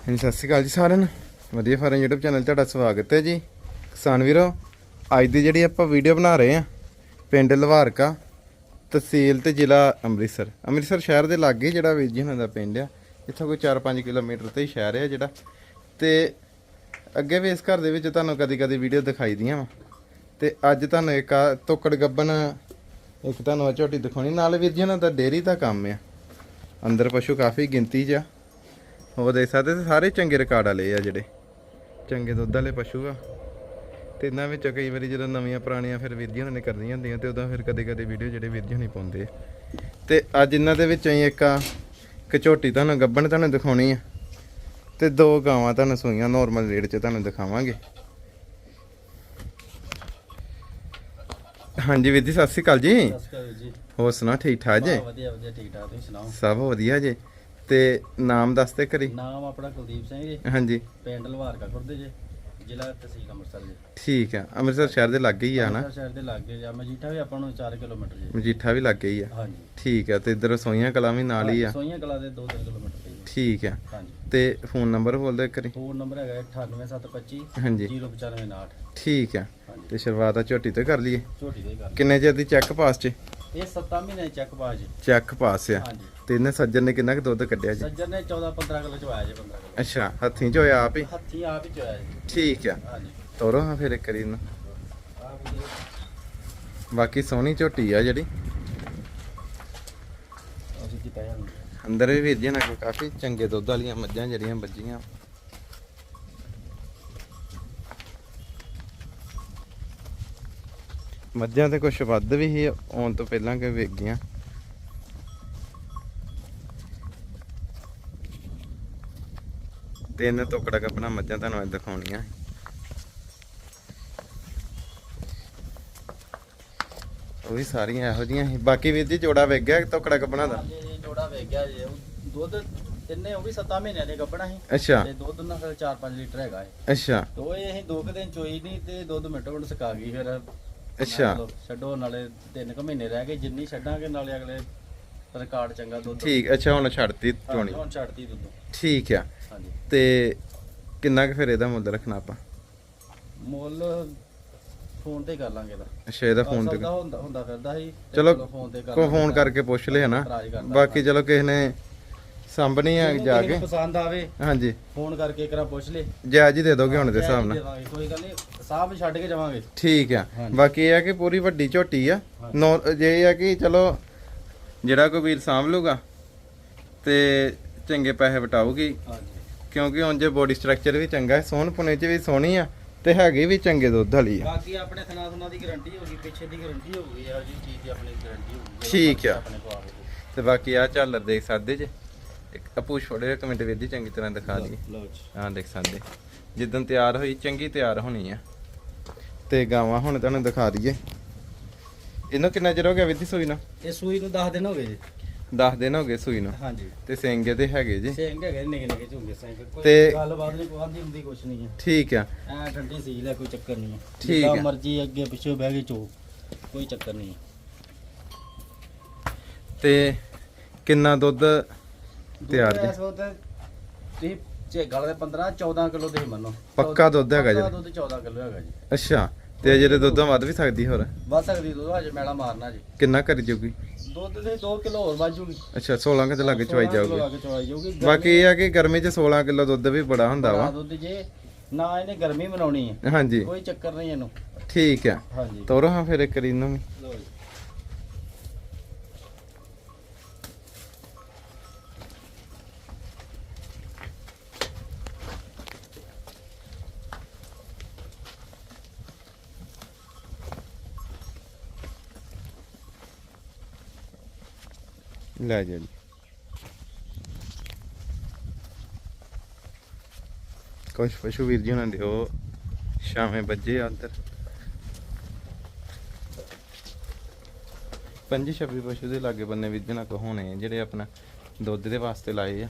ਹਾਂਜੀ, ਸਤਿ ਸ਼੍ਰੀ ਅਕਾਲ ਜੀ ਸਾਰਿਆਂ ਨੂੰ। ਵਧੀਆ ਫਾਰਮ YouTube ਚੈਨਲ 'ਤੇ ਤੁਹਾਡਾ ਸਵਾਗਤ ਹੈ ਜੀ। ਕਿਸਾਨ ਵੀਰੋ, ਅੱਜ ਦੀ ਜਿਹੜੀ ਆਪਾਂ ਵੀਡੀਓ ਬਣਾ ਰਹੇ ਆ ਪਿੰਡ ਲਵਾਰਕਾ, ਤਹਿਸੀਲ ਤੇ ਜ਼ਿਲ੍ਹਾ ਅੰਮ੍ਰਿਤਸਰ। ਅੰਮ੍ਰਿਤਸਰ ਸ਼ਹਿਰ ਦੇ ਲਾਗੇ ਜਿਹੜਾ ਵੀਰ ਜੀ ਹੁਣਾਂ ਦਾ ਪਿੰਡ ਆ, ਇੱਥੋਂ ਕੋਈ 4-5 ਕਿਲੋਮੀਟਰ ਤੇ ਹੀ ਸ਼ਹਿਰ ਹੈ ਜਿਹੜਾ। ਤੇ ਅੱਗੇ ਵੀ ਇਸ ਘਰ ਦੇ ਵਿੱਚ ਤੁਹਾਨੂੰ ਕਦੀ-ਕਦੀ ਵੀਡੀਓ ਦਿਖਾਈ ਦੀਆਂ ਵਾ। ਤੇ ਅੱਜ ਤੁਹਾਨੂੰ ਇੱਕ ਆ ਤੋਕੜ ਗੱਬਨ ਇੱਕ ਤੁਹਾਨੂੰ ਆ ਝੋਟੀ ਦਿਖਾਉਣੀ। ਨਾਲ ਵੀਰ ਜੀ ਹੁਣਾਂ ਦਾ ਡੇਅਰੀ ਦਾ ਕੰਮ ਆ। ਅੰਦਰ ਪਸ਼ੂ ਕਾਫੀ ਗਿਣਤੀ 'ਚ ਆ। ਉਹ ਦੇਖ ਸਕਦੇ ਸਾਰੇ ਚੰਗੇ ਰਿਕਾਰਡ ਵਾਲੇ ਆ ਜਿਹੜੇ। ਚੰਗੇ ਦੁੱਧ ਵਾਲੇ ਪਸ਼ੂ ਆ। ਤੇ ਇਹਨਾਂ ਵਿੱਚ ਕਈ ਵਾਰੀ ਜਦੋਂ ਨਵੀਆਂ ਪੁਰਾਣੀਆਂ ਫਿਰ ਵੀਰ ਜੀ ਹੁਣਾਂ ਨੇ ਕਰਨੀਆਂ ਹੁੰਦੀਆਂ ਤੇ ਉਦੋਂ ਫਿਰ ਕਦੇ ਕਦੇ ਵੀਡੀਓ ਜਿਹੜੇ ਵੀਰ ਜੀ ਹੁਣੀ ਪਾਉਂਦੇ। ਤੇ ਅੱਜ ਇਹਨਾਂ ਦੇ ਵਿੱਚੋਂ ਹੀ ਇੱਕ ਆ ਕਚੋਟੀ ਤੁਹਾਨੂੰ ਗੱਬਣ ਤੁਹਾਨੂੰ ਦਿਖਾਉਣੀ ਆ। ਤੇ ਦੋ ਗਾਵਾਂ ਤੁਹਾਨੂੰ ਸੂਈਆਂ ਨਾਰਮਲ ਰੇਟ 'ਚ ਤੁਹਾਨੂੰ ਦਿਖਾਵਾਂਗੇ। ਹਾਂਜੀ ਵੀਰ ਜੀ ਸਤਿ ਸ਼੍ਰੀ ਅਕਾਲ ਜੀ। ਨਮਸਕਾਰ ਜੀ। ਹੋਰ ਸੁਣਾ ਠੀਕ ਠਾਕ ਜੀ ਵਧੀਆ ਵਧੀਆ ਠੀਕ ਠਾਕ ਤੁਸੀਂ ਸੁਣਾਓ? ਸਭ ਵਧੀਆ ਜੀ। ਤੇ ਨਾਮ ਦੱਸਦੇ ਕਰੀ। ਨਾਮ ਆਪਣਾ ਕੁਲਦੀਪ ਸਿੰਘ ਜੀ। ਹਾਂਜੀ। ਪਿੰਡ ਲਵਾਰਕਾ ਖੁਰਦ ਜੀ ਜ਼ਿਲ੍ਹਾ ਤਹਿਸੀਲ ਅੰਮ੍ਰਿਤਸਰ ਜੀ। ਠੀਕ ਆ ਅੰਮ੍ਰਿਤਸਰ ਸ਼ਹਿਰ ਦੇ ਲਾਗੇ ਹੀ ਆ ਨਾ? ਅੰਮ੍ਰਿਤਸਰ ਸ਼ਹਿਰ ਦੇ ਲਾਗੇ ਜਾਂ ਮਜੀਠਾ ਵੀ ਆਪਾਂ ਨੂੰ 4 ਕਿਲੋਮੀਟਰ ਜੀ। ਮਜੀਠਾ ਵੀ ਲਾਗੇ ਹੀ ਆ। ਹਾਂਜੀ। ਠੀਕ ਆ ਤੇ ਇਧਰ ਸੋਈਆਂ ਕਲਾਂ ਵੀ ਨਾਲ ਹੀ ਆ। ਸੋਈਆਂ ਕਲਾ ਦੇ 2-3 ਕਿਲੋਮੀਟਰ ਤੇ ਜੀ। ਠੀਕ ਆ। ਹਾਂਜੀ। ਤੇ ਫੋਨ ਨੰਬਰ ਬੋਲਦੇ ਕਰੀ ਫੋਨ ਨੰਬਰ ਹੈਗਾ 98725 ਹਾਂਜੀ। 09559 ਠੀਕ ਆ। ਹਾਂਜੀ। ਤੇ ਸ਼ੁਰੂਆਤ ਆ ਝੋਟੀ ਤੋਂ ਕਰ ਲਈਏ। ਝੋਟੀ ਦੇ ਗੱਲ ਕਿੰਨੇ ਚਿਰ ਦੀ ਚੈੱਕ ਪਾਸ ਚ? ਇਹ 7 ਮਹੀਨੇ ਚੈੱਕ ਪਾ ਜੀ। ਚੈੱਕ ਪਾਸ ਆ। ਹਾਂਜੀ। ਤੇ ਇਹਨੇ ਸੱਜਣ ਨੇ ਕਿੰਨਾ ਕੁ ਦੁੱਧ ਕੱਢਿਆ ਜੀ? ਸੱਜਰ ਨੇ 14-15 ਕਿਲੋ ਚ ਆਇਆ ਜੀ 15 ਕਿਲੋ ਅੱਛਾ ਹੱਥੀਂ ਚ ਹੋਇਆ ਆਪ ਹੀ? ਹੱਥੀ ਆਪ ਹੀ ਚੋਇਆ ਜੀ। ਠੀਕ ਆ। ਹਾਂਜੀ। ਤੋਰੋ ਹਾਂ ਫਿਰ ਇੱਕ ਵਾਰੀ ਇਹਨੂੰ। ਆਪ ਜੀ ਬਾਕੀ ਸੋਹਣੀ ਝੋਟੀ ਆ ਜਿਹੜੀ। ਅਸੀਂ ਅੰਦਰ ਵੀ ਵੀਰ ਜੀ ਨਾਲ ਕਾਫੀ ਚੰਗੇ ਦੁੱਧ ਵਾਲੀਆਂ ਮੱਝਾਂ ਜਿਹੜੀਆਂ ਵੱਜੀਆਂ। ਮੱਝਾਂ ਤੇ ਕੁਝ ਵੱਧ ਵੀ ਸੀ ਆਉਣ ਤੋਂ ਪਹਿਲਾਂ ਕਿ ਵੇਖ ਗਈਆਂ। ਤਿੰਨ ਟੁਕੜਾ ਕੱਪਣਾ ਮੱਝਾਂ ਤੁਹਾਨੂੰ ਅੱਜ ਦਿਖਾਉਣੀਆਂ। ਉਹ ਵੀ ਸਾਰੀਆਂ ਇਹੋ ਜਿਹੀਆਂ ਸੀ। ਬਾਕੀ ਵੀਰ ਜੀ ਜੋੜਾ ਵੇਖ ਗਿਆ ਟੁਕੜਾ ਕੱਪਣਾ ਦਾ? ਜੋੜਾ ਵੇਖ ਗਿਆ ਜੀ। ਉਹ ਦੁੱਧ ਤਿੰਨੇ ਉਹ ਵੀ 7 ਮਹੀਨਿਆਂ ਦੇ ਗੱਭਣਾ ਸੀ। ਅੱਛਾ। ਤੇ ਦੁੱਧ ਨਾਲ ਫਿਰ 4-5 ਲੀਟਰ ਹੈਗਾ ਇਹ। ਅੱਛਾ। ਤੇ ਉਹ ਇਹ ਅਸੀਂ ਦੋ ਕੁ ਦਿਨ ਚੋਈ ਨਹੀਂ ਤੇ ਦੁੱਧ ਮਿੰਟੋ ਮਿੰਟ ਸੁਕਾ ਗਈ ਫਿਰ। ਅੱਛਾ। ਛੱਡੋ ਨਾਲੇ ਤਿੰਨ ਕੁ ਮਹੀਨੇ ਰਹਿ ਗਏ ਜਿੰਨੀ ਛੱਡਾਂਗੇ ਨਾਲੇ ਅਗਲੇ ਰਿਕਾਰਡ ਚੰਗਾ ਦੁੱਧ ਠੀਕ ਅੱਛਾ ਹੁਣ ਛੱਡਤੀ ਚੋਣੀ ਹੁਣ ਛੱਡਤੀ ਦੁੱਧ। ਠੀਕ ਆ। ਹਾਂਜੀ। ਤੇ ਕਿੰਨਾ ਕੁ ਫਿਰ ਇਹਦਾ ਮੁੱਲ ਰੱਖਣਾ ਆਪਾਂ? ਮੁੱਲ ਫੋਨ ਤੇ ਕਰ ਲਾਂਗੇ ਇਹਦਾ। ਅੱਛਾ ਇਹਦਾ ਫੋਨ ਤੇ ਹੁੰਦਾ ਹੁੰਦਾ ਫਿਰਦਾ ਸੀ ਚਲੋ, ਫੋਨ ਤੇ ਕਰ ਕੋ ਫੋਨ। ਕਰਕੇ ਪੁੱਛ ਲਿਆ ਨਾ। ਬਾਕੀ ਚਲੋ ਕਿਸੇ ਨੇ ਸਾਂਭਣੀ ਆ ਜਿਹਨੂੰ ਜਾ ਕਿਸੇ ਕੇ। ਨੂੰ ਪਸੰਦ ਆਵੇ ਹਾਂਜੀ। ਫੋਨ ਕਰਕੇ ਇੱਕ ਵਾਰ ਪੁੱਛ ਲੈ। ਜਾਇਜ਼ ਹੀ ਦੇ ਦੋਗੇ ਹੁਣ ਦੇ ਹਿਸਾਬ ਨਾਲ। ਕੋਈ ਗੱਲ ਨਹੀਂ ਸਾਹਬ ਛੱਡ ਕੇ ਜਾਵਾਂਗੇ। ਠੀਕ ਆ। ਹਾਂਜੀ। ਬਾਕੀ ਇਹ ਆ ਕਿ ਪੂਰੀ ਵੱਡੀ ਝੋਟੀ ਆ। ਨੌ ਜੇ ਇਹ ਆ ਕਿ ਚਲੋ ਜਿਹੜਾ ਕੋਈ ਵੀਰ ਸਾਂਭ ਲੂਗਾ ਤੇ ਚੰਗੇ ਪੈਸੇ ਵਟਾਊਗੀ। ਹਾਂਜੀ। ਕਿਉਂਕਿ ਹੁਣ ਜੇ ਬੋਡੀ ਸਟਰਕਚਰ ਵੀ ਚੰਗਾ ਹੈ ਸੋਹਣ ਪੁਣੇ ਚ ਵੀ ਸੋਹਣੀ ਆ ਤੇ ਹੈਗੀ ਵੀ ਚੰਗੇ ਦੁੱਧ ਵਾਲੀ ਆ। ਬਾਕੀ ਆਪਣੇ ਥਣਾ ਥਣਾ ਦੀ ਗਾਰੰਟੀ ਹੋਗੀ ਪਿੱਛੇ ਦੀ ਗਾਰੰਟੀ ਹੋਗੀ ਇਹੋ ਜੀ ਚੀਜ਼ ਦੀ ਆਪਣੀ ਗਾਰੰਟੀ ਹੋਗੀ ਠੀਕ ਆ। ਆਪਣੇ ਕੋਲ ਆਵੇ। ਤੇ ਬਾਕੀ ਆ ਝਾਲਰ ਦੇਖ ਸਕਦੇ ਜੇ ਇੱਕ ਆਪੂ ਛੋੜੇ ਕਮੈਂਟ ਜੀ ਚੰਗੀ ਤਰ੍ਹਾਂ ਦਿਖਾ ਲਓ ਜੀ। ਆਹ ਦੇਖ ਸਕਦੇ। ਜਿੱਦਣ ਤਿਆਰ ਹੋਈ ਚੰਗੀ ਤਿਆਰ ਹੋਣੀ ਆ। ਤੇ ਗਾਵਾਂ ਹੁਣ ਤੁਹਾਨੂੰ ਦਿਖਾ ਦਈਏ। ਇਹਨੂੰ ਕਿੰਨਾ ਚਿਰ ਹੋ ਗਿਆ ਵਿਧੀ ਸੂਈ ਨੂੰ? ਇਹ ਸੂਈ ਨੂੰ 10 ਦਿਨ ਹੋ ਗਏ ਜੀ। 10 ਦਿਨ ਹੋ ਗਏ ਸੂਈ ਨੂੰ? ਹਾਂਜੀ। ਤੇ ਸਿੰਗੇ ਤੇ ਹੈਗੇ ਜੀ? ਸਿੰਘ ਹੈਗੇ ਨਿੱਕੇ ਨਿੱਕੇ ਝੁੰਗੇ ਸਿੰਘ ਕੋਈ ਗੱਲਬਾਤ ਨਹੀਂ ਕੋਈ ਆਂਦੀ ਹੁੰਦੀ ਕੁਛ ਨਹੀਂ ਹੈ ਠੀਕ ਆ। ਐ ਠੰਡੀ ਸੀ ਲੈ ਕੋਈ ਚੱਕਰ ਨਹੀਂ ਹੈ ਠੀਕ ਜਿੱਦਾਂ ਹੈ। ਮਰਜ਼ੀ ਅੱਗੇ ਪਿੱਛੇ ਬਹਿ ਕੇ ਚੋ ਕੋਈ ਚੱਕਰ ਨਹੀਂ ਹੈ ਤੇ ਕਿੰਨਾ ਦੁੱਧ ਤਿਆਰ ਜੀ। ਤੁਸੀਂ ਜੇ ਗੱਲ ਦੇ 15 14 ਕਿਲੋ ਦੇ ਮੰਨੋ। ਪੱਕਾ ਦੁੱਧ ਹੈਗਾ ਜੀ। ਦੁੱਧ 14 ਕਿਲੋ ਹੈਗਾ ਜੀ। ਅੱਛਾ ਤੇ ਜਿਹੜੇ ਦੁੱਧੋਂ ਵੱਧ ਵੀ ਸਕਦੀ ਹੋਰ? ਵੱਧ ਸਕਦੀ ਦੁੱਧ ਹਜੇ ਮੈਲਾ ਮਾਰਨਾ ਜੀ। ਕਿੰਨਾ ਕਰੀ ਜਾਊਗੀ? ਦੁੱਧ ਦੇ 2 ਕਿਲੋ ਹੋਰ ਵੱਧ ਜੂਗੀ। ਅੱਛਾ 16 ਕਿਤੇ ਲੱਗ ਚਵਾਈ 16 ਕਿਲੋ ਲੱਗ ਚਵਾਈ ਜਾਊਗੀ। ਬਾਕੀ ਇਹ ਆ ਕਿ ਗਰਮੀ 'ਚ 16 ਕਿਲੋ ਦੁੱਧ ਵੀ ਬੜਾ ਹੁੰਦਾ ਵਾ। ਦੁੱਧ ਜੇ ਨਾ ਇਹਨੇ ਗਰਮੀ ਮਨਾਉਣੀ ਹੈ। ਹਾਂਜੀ। ਕੋਈ ਚੱਕਰ ਨਹੀਂ ਇਹਨੂੰ। ਠੀਕ ਆ ਹਾਂਜੀ। ਤੋਰੋ ਹਾਂ ਫਿਰ ਇੱਕ ਇਹਨੂੰ ਵੀ। ਲਓ ਜੀ। ਲੈ ਜਾ। ਕੁਛ ਪਸ਼ੂ ਵੀਰ ਜੀ ਉਹਨਾਂ ਦੇ ਉਹ ਸ਼ਾਮੇ ਵੱਜੇ ਅੰਦਰ। ਪੰਜੀ ਛੱਬੀ ਪਸ਼ੂ ਦੇ ਲਾਗੇ ਬੰਨੇ ਵੀਰ ਜੀ ਨਾਲ ਕੋ ਹੋਣੇ ਜਿਹੜੇ ਆਪਣਾ ਦੁੱਧ ਦੇ ਵਾਸਤੇ ਲਾਏ ਆ।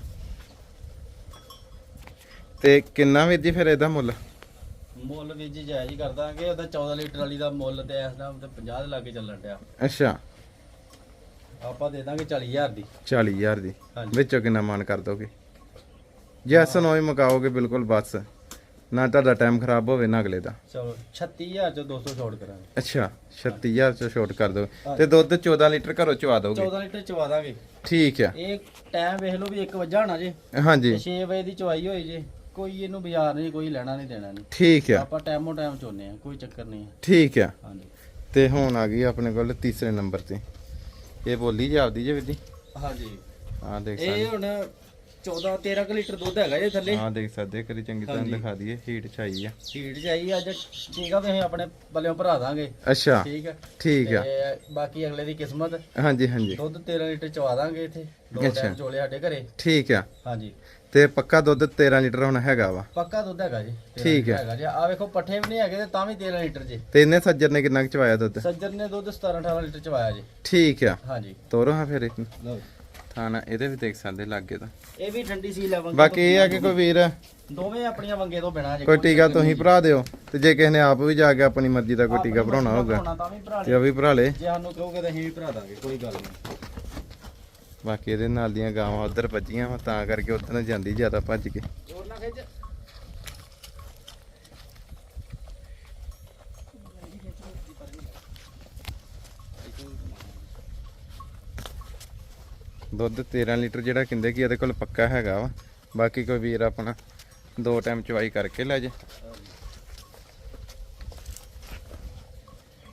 ਤੇ ਕਿੰਨਾ ਵੀਰ ਜੀ ਫਿਰ ਇਹਦਾ ਮੁੱਲ? ਮੁੱਲ ਵੀ ਜੀ ਜਾਇਜ਼ ਹੀ ਕਰ ਦਾਂਗੇ ਉਹਦਾ 14 ਲੀਟਰ ਵਾਲੀ ਦਾ ਮੁੱਲ ਤੇ ਇਸ ਟਾਈਮ ਤੇ 50 ਦੇ ਲਾਗੇ ਚੱਲਣ ਡਿਆ। ਅੱਛਾ। ਆਪਾਂ ਦੇ ਦਾਂਗੇ 40000 ਦੀ। 40000 ਦੀ। ਹਾਂਜੀ। ਵਿੱਚੋਂ ਕਿੰਨਾ ਮਾਨ ਕਰ ਦੋਗੇ? ਜੈਸ ਨੋ ਹੀ ਮਕਾਓਗੇ ਬਿਲਕੁਲ ਬਸ। ਨਾ ਤੁਹਾਡਾ ਟਾਈਮ ਖਰਾਬ ਹੋਵੇ ਨਾ ਅਗਲੇ ਦਾ। ਚਲੋ 36000 ਚ 200 ਛੋੜ ਕਰਾਂਗੇ। ਅੱਛਾ 36000 ਚ ਛੋਟ ਕਰ ਦੋ ਤੇ ਦੁੱਧ 14 ਲੀਟਰ ਘਰੋਂ ਚਵਾ ਦੋਗੇ? 14 ਲੀਟਰ ਚਵਾ ਦਾਂਗੇ। ਠੀਕ ਆ। ਇਹ ਟਾਈਮ ਵੇਖ ਲਓ ਵੀ 1 ਵਜਾ ਹੋਣਾ ਜੇ। ਹਾਂਜੀ। ਤੇ 6 ਵਜੇ ਦੀ ਚਵਾਈ ਹੋਈ ਜੇ। ਕੋਈ ਇਹਨੂੰ ਬਾਜ਼ਾਰ ਨਹੀਂ ਕੋਈ ਲੈਣਾ ਨਹੀਂ ਦੇਣਾ ਨਹੀਂ। ਠੀਕ ਆ। ਆਪਾਂ ਟਾਈਮੋ ਟਾਈਮ ਚੋਨੇ ਆ ਕੋਈ ਚੱਕਰ ਨਹੀਂ ਹੈ ਠੀਕ ਆ। ਹਾਂਜੀ। ਤੇ ਹੁਣ ਆ ਗਈ ਆਪਣੇ ਕੋਲ ਤੀਸਰੇ ਨੰਬਰ ਤੇ। ਇਹ ਬੋਲੀ ਜੀ ਆਪਦੀ ਜੇ ਵੀਦੀ ਹਾਂਜੀ। ਆ ਦੇਖ ਇਹ ਸਕਦੇ। ਹੁਣ 14 13 ਕੁ ਲੀਟਰ ਦੁੱਧ ਹੈਗਾ ਜੇ ਥੱਲੇ। ਆ ਦੇਖ ਸਕਦੇ ਕਰੀ ਚੰਗੀ ਤਰ੍ਹਾਂ। ਦਿਖਾ ਦਈਏ ਹੀਟ ਚ ਆਈ ਆ। ਹੀਟ ਚਾਹੀ ਅੱਜ ਠੀਕ ਆ ਤੇ ਅਸੀਂ ਆਪਣੇ ਬੱਲਿਓਂ ਭਰਾ ਦਾਂਗੇ। ਅੱਛਾ ਠੀਕ ਆ। ਠੀਕ ਆ। ਬਾਕੀ ਅਗਲੇ ਦੀ ਕਿਸਮਤ। ਹਾਂਜੀ ਹਾਂਜੀ। ਦੁੱਧ 13 ਲੀਟਰ ਚਵਾ ਦਾਂਗੇ ਇੱਥੇ। ਦੋ। ਟਾਈਮ ਚੋਲੇ ਸਾਡੇ ਘਰੇ। ਠੀਕ ਆ। ਹਾਂਜੀ। ਤੇ ਪੱਕਾ ਦੁੱਧ 13 ਲੀਟਰ ਹੁਣ ਹੈਗਾ ਵਾ। ਪੱਕਾ ਦੁੱਧ ਹੈਗਾ ਜੀ 13 ਠੀਕ ਹੈ। ਹੈਗਾ ਜੀ। ਆ ਵੇਖੋ ਪੱਠੇ ਵੀ ਨਹੀਂ ਹੈਗੇ ਤੇ ਤਾਂ ਵੀ 13 ਲੀਟਰ ਜੀ। ਤੇ ਇਹਨੇ ਸੱਜਰ ਨੇ ਕਿੰਨਾ ਚਵਾਇਆ ਦੁੱਧ? ਸੱਜਰ ਨੇ ਦੁੱਧ 17 18 ਲੀਟਰ ਚਵਾਇਆ ਜੀ। ਠੀਕ ਆ। ਹਾਂਜੀ। ਤੋਰੋ ਹਾਂ ਫਿਰ। ਲਓ ਥਾਣਾ ਇਹਦੇ ਵੀ ਦੇਖ ਸਕਦੇ ਲੱਗੇ ਤਾਂ। ਇਹ ਵੀ ਠੰਡੀ ਸੀ ਲੈਵਲ ਬਾਕੀ ਇਹ ਆ ਕਿ ਕੋਈ ਵੀਰ ਦੋਵੇਂ ਆਪਣੀਆਂ ਵੰਗੇ ਤੋਂ ਬਿਨਾ ਜੇ ਕੋਈ ਟੀਕਾ ਤੁਸੀਂ ਭਰਾ ਦਿਓ ਤੇ ਜੇ ਕਿਸੇ ਨੇ ਆਪ ਵੀ ਜਾ ਕੇ ਆਪਣੀ ਮਰਜ਼ੀ ਦਾ ਕੋਈ ਟੀਕਾ ਭਰਾਉਣਾ ਹੋਊਗਾ ਭਰਾਉਣਾ ਤਾਂ ਵੀ ਭਰਾ ਤੇ ਉਹ ਵੀ ਭਰਾ ਲੇ। ਜੇ ਸਾਨੂੰ ਕਹੋਗੇ ਤਾਂ ਅਸੀਂ ਵੀ ਭਰਾ ਦਾਂਗੇ ਕੋਈ ਗੱਲ ਨਹੀਂ। ਬਾਕੀ ਇਹਦੇ ਨਾਲ ਦੀਆਂ ਗਾਵਾਂ ਉਧਰ ਵੱਜੀਆਂ ਵਾ ਤਾਂ ਕਰਕੇ ਉਧਰ ਨੂੰ ਜਾਂਦੀ ਜ਼ਿਆਦਾ ਭੱਜ ਕੇ। ਜੋਰ ਨਾ ਖਿੱਚ। ਦੁੱਧ 13 ਲੀਟਰ ਜਿਹੜਾ ਕਹਿੰਦੇ ਕਿ ਇਹਦੇ ਕੋਲ ਪੱਕਾ ਹੈਗਾ ਵਾ। ਬਾਕੀ ਕੋਈ ਵੀਰ ਆਪਣਾ ਦੋ ਟਾਈਮ ਚਵਾਈ ਕਰਕੇ ਲੈ ਜੇ।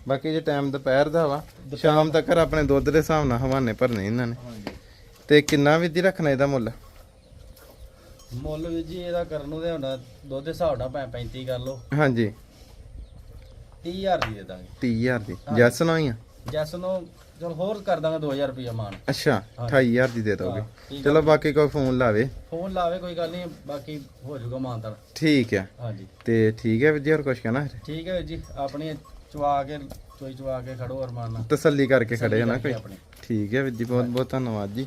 ਬਾਕੀ ਜੇ ਟਾਈਮ ਦੁਪਹਿਰ ਦਾ ਵਾ ਸ਼ਾਮ ਤੱਕ ਆਪਣੇ ਦੁੱਧ ਦੇ ਹਿਸਾਬ ਨਾਲ ਹਵਾਨੇ ਭਰਨੇ ਇਹਨਾਂ ਨੇ। ਤੇ ਕਿੰਨਾ ਵੀ ਦੀ ਰੱਖਣਾ ਇਹਦਾ ਮੁੱਲ? ਮੁੱਲ ਵੀ ਜੀ ਇਹਦਾ ਕਰਨ ਨੂੰ ਤੇ ਦੁੱਧ ਦੇ ਹਿਸਾਬ ਨਾਲ ਭਾਵੇਂ 35 ਕਰ ਲਓ। ਹਾਂਜੀ। 30000 ਦੀ ਦੇ ਦਾਂਗੇ। 30000 ਦੀ। ਜੈਸ ਨਾ ਹੀ ਆ ਜੈਸ ਨੂੰ ਚਲ ਹੋਰ ਕਰ ਦਾਂਗੇ 2000 ਰੁਪਇਆ ਮਾਨ। ਅੱਛਾ ਹਾਂ। 28000 ਦੀ ਦੇ ਦੋਗੇ। ਹਾਂ, ਚਲੋ ਬਾਕੀ ਕੋਈ ਫੋਨ ਲਾਵੇ। ਫੋਨ ਲਾਵੇ ਕੋਈ ਗੱਲ ਨਹੀਂ ਬਾਕੀ ਹੋ ਜਾਊਗਾ ਮਾਨਤਾਨ ਠੀਕ ਆ। ਹਾਂਜੀ। ਤੇ ਠੀਕ ਹੈ ਵੀਰ ਜੀ ਹੋਰ ਕੁਝ ਕਹਿਣਾ ਹੈ? ਠੀਕ ਹੈ ਜੀ ਆਪਣੀ ਚਵਾ ਕੇ ਚੋਈ ਚਵਾ ਕੇ ਖੜੋ ਅਰਮਾਨ ਨਾਲ। ਤਸੱਲੀ ਕਰਕੇ ਖੜੇ ਨਾ ਕੋਈ? ਠੀਕ ਹੈ ਵੀਰ ਜੀ ਬਹੁਤ ਬਹੁਤ ਧੰਨਵਾਦ ਜੀ।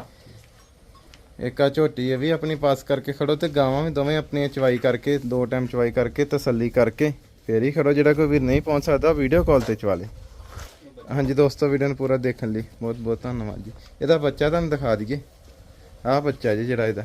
ਇੱਕ ਆ ਝੋਟੀ ਇਹ ਵੀ ਆਪਣੀ ਪਾਸ ਕਰਕੇ ਖੜੋ ਤੇ ਗਾਵਾਂ ਵੀ ਦੋਵੇਂ ਆਪਣੀਆਂ ਚਵਾਈ ਕਰਕੇ, ਦੋ ਟਾਈਮ ਚਵਾਈ ਕਰਕੇ, ਤਸੱਲੀ ਕਰਕੇ ਫੇਰ ਹੀ ਖੜੋ, ਜਿਹੜਾ ਕੋਈ ਵੀਰ ਨਹੀਂ ਪਹੁੰਚ ਸਕਦਾ ਵੀਡੀਓ ਕਾਲ ਤੇ ਚਵਾ ਲੇ। ਹਾਂਜੀ ਦੋਸਤੋ ਵੀਡੀਓ ਨੂੰ ਪੂਰਾ ਦੇਖਣ ਲਈ ਬਹੁਤ ਬਹੁਤ ਧੰਨਵਾਦ ਜੀ। ਇਹਦਾ ਬੱਚਾ ਤੁਹਾਨੂੰ ਦਿਖਾ ਦਈਏ। ਆਹ ਬੱਚਾ ਜੀ ਜਿਹੜਾ ਇਹਦਾ।